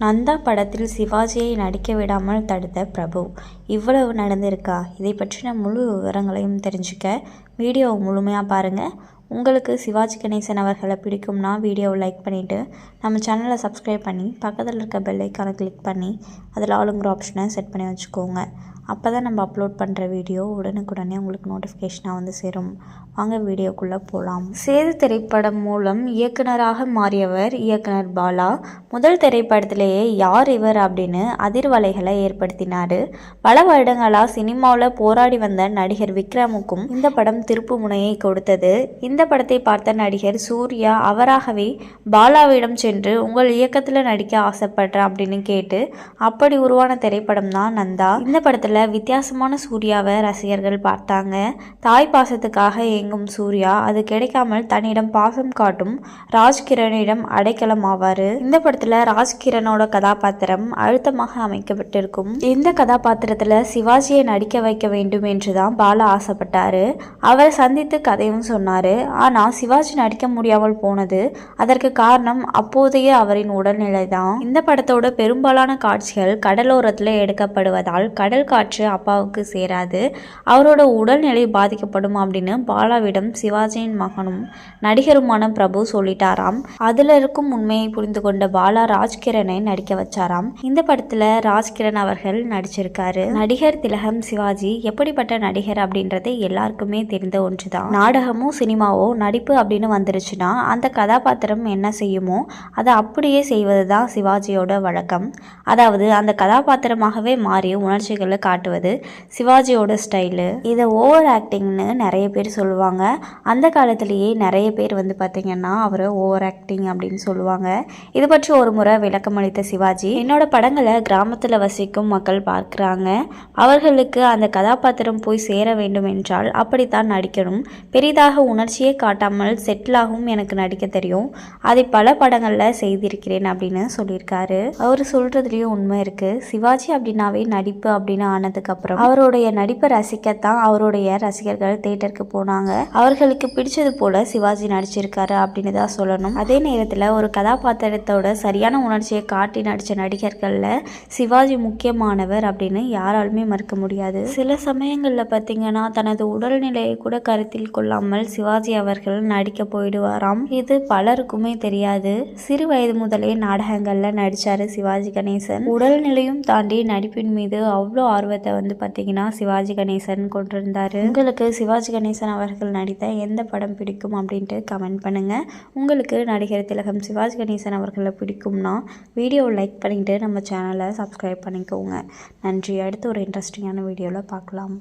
நந்தா படத்தில் சிவாஜியை நடிக்க விடாமல் தடுத்த பிரபு. இவ்வளவு நடந்திருக்கா? இதை பற்றின முழு விவரங்களையும் தெரிஞ்சுக்க வீடியோவை முழுமையாக பாருங்கள் உங்களுக்கு சிவாஜி கணேசன் அவர்களை பிடிக்கும்னா வீடியோவை லைக் பண்ணிவிட்டு நம்ம சேனலை சப்ஸ்கிரைப் பண்ணி பக்கத்தில் இருக்க பெல்லைக்கான கிளிக் பண்ணி அதில் ஆளுங்கிற ஆப்ஷனை செட் பண்ணி வச்சுக்கோங்க. அப்போ தான் நம்ம அப்லோட் பண்ணுற வீடியோ உடனுக்குடனே உங்களுக்கு நோட்டிஃபிகேஷனாக வந்து சேரும். வாங்க வீடியோக்குள்ளே போகலாம் சேது திரைப்படம் மூலம் இயக்குனராக மாறியவர் இயக்குனர் பாலா. முதல் திரைப்படத்திலேயே யார் இவர் அப்படின்னு அதிர்வலைகளை ஏற்படுத்தினார். பல வருடங்களாக சினிமாவில் போராடி வந்த நடிகர் விக்ரமுக்கும் இந்த படம் திருப்பு முனையை கொடுத்தது. இந்த படத்தை பார்த்த நடிகர் சூர்யா அவராகவே பாலாவிடம் சென்று உங்கள் இயக்கத்தில் நடிக்க ஆசைப்படுறேன் அப்படின்னு கேட்டு அப்படி உருவான திரைப்படம் தான் நந்தா. இந்த படத்தில் வித்தியாசமான சூர்யாவை ரசிகர்கள் பார்த்தாங்க. தாய் பாசத்துக்காக இயங்கும் சூர்யா அது கிடைக்காமல் தன்னிடம் பாசம் காட்டும் ராஜ்கிரனிடம் அடைக்கலம் ஆவார். இந்த படத்தில் ராஜ்கிரனோட கதாபாத்திரம் அழுத்தமாக அமைக்கப்பட்டிருக்கும். இந்த கதாபாத்திரத்தில் சிவாஜியை நடிக்க வைக்க வேண்டும் என்று தான் பாலா ஆசைப்பட்டாரு. அவரை சந்தித்து கதையும் சொன்னார். ஆனால் சிவாஜி நடிக்க முடியாமல் போனது அதற்கு காரணம் அப்போதைய அவரின் உடல்நிலை தான் இந்த படத்தோட பெரும்பாலான காட்சிகள் கடலோரத்தில் எடுக்கப்படுவதால் கடல் காற்று அப்பாவுக்கு சேராது. அவரோட உடல்நிலை பாதிக்கப்படும் அப்படின்னு பாலாவிடம் சிவாஜியின் மகனும் நடிகருமான பிரபு சொல்லிட்டாராம். அதுல இருக்கும் உண்மையை புரிந்து கொண்ட பாலா ராஜ்கிரனை நடிக்க வச்சாராம். இந்த படத்துல ராஜ்கிரண் அவர்கள் நடிச்சிருக்காரு. நடிகர் திலகம் சிவாஜி எப்படிப்பட்ட நடிகர் அப்படின்றது எல்லாருக்குமே தெரிந்த ஒன்றுதான். நாடகமும் சினிமாவோ நடிப்பு அப்படின்னு வந்துருச்சுன்னா அந்த கதாபாத்திரம் என்ன செய்யுமோ அதை அப்படியே செய்வது தான் சிவாஜியோட வழக்கம். அதாவது அந்த கதாபாத்திரமாகவே மாறி உணர்ச்சிகளை காட்டுவது சிவாஜியோட ஸ்டைலு இதை ஓவர் ஆக்டிங்னு நிறைய பேர் சொல்லுவாங்க. அந்த காலத்திலேயே நிறைய பேர் வந்து பார்த்திங்கன்னா அவரை ஓவர் ஆக்டிங் அப்படின்னு சொல்லுவாங்க. இது பற்றி ஒரு முறை விளக்கம் அளித்த சிவாஜி என்னோட படங்களை கிராமத்தில் வசிக்கும் மக்கள் பார்க்குறாங்க. அவர்களுக்கு அந்த கதாபாத்திரம் போய் சேர வேண்டும் என்றால் அப்படித்தான் நடிக்கணும். பெரிதாக உணர்ச்சியே காட்டாமல் செட்டிலாகவும் எனக்கு நடிக்க தெரியும். அதை பல படங்களில் செய்திருக்கிறேன் அப்படின்னு சொல்லியிருக்காரு. அவர் சொல்கிறதுலேயும் உண்மை இருக்குது சிவாஜி அப்படின்னாவே நடிப்பு அப்படின்னு ஆனதுக்கப்புறம் அவருடைய நடிப்பை ரசிக்கத்தான் அவருடைய ரசிகர்கள் தேட்டருக்கு போனாங்க. அவர்களுக்கு பிடிச்சது போல சிவாஜி நடிச்சிருக்காரு அப்படின்னு தான் சொல்லணும். அதே நேரத்தில் ஒரு கதாபாத்திரத்தோட சரியான உணர்ச்சியை காட்டி நடித்த நடிகர்களில் சிவாஜி முக்கியமானவர் அப்படின்னு யாராலுமே மறுக்க முடியாது. சில சமயங்களில் பார்த்தீங்கன்னா தனது உடல்நிலையை கூட கருத்தில் கொள்ளாமல் சிவாஜி அவர்கள் நடிக்க போயிடுவாராம். இது பலருக்குமே தெரியாது. சிறு வயது முதலே நாடகங்களில் நடித்தார் சிவாஜி கணேசன். உடல்நிலையும் தாண்டி நடிப்பின் மீது அவ்வளோ ஆர்வம் ஆர்வத்தை வந்து பார்த்தீங்கன்னா சிவாஜி கணேசன் கொண்டிருந்தார். உங்களுக்கு சிவாஜி கணேசன் அவர்கள் நடித்த எந்த படம் பிடிக்கும் அப்படின்ட்டு கமெண்ட் பண்ணுங்கள் உங்களுக்கு நடிகர் திலகம் சிவாஜி கணேசன் அவர்களை பிடிக்கும்னா வீடியோவை லைக் பண்ணிவிட்டு நம்ம சேனலை சப்ஸ்கிரைப் பண்ணிக்கோங்க. நன்றி. அடுத்து ஒரு இன்ட்ரெஸ்டிங்கான வீடியோவில் பார்க்கலாம்.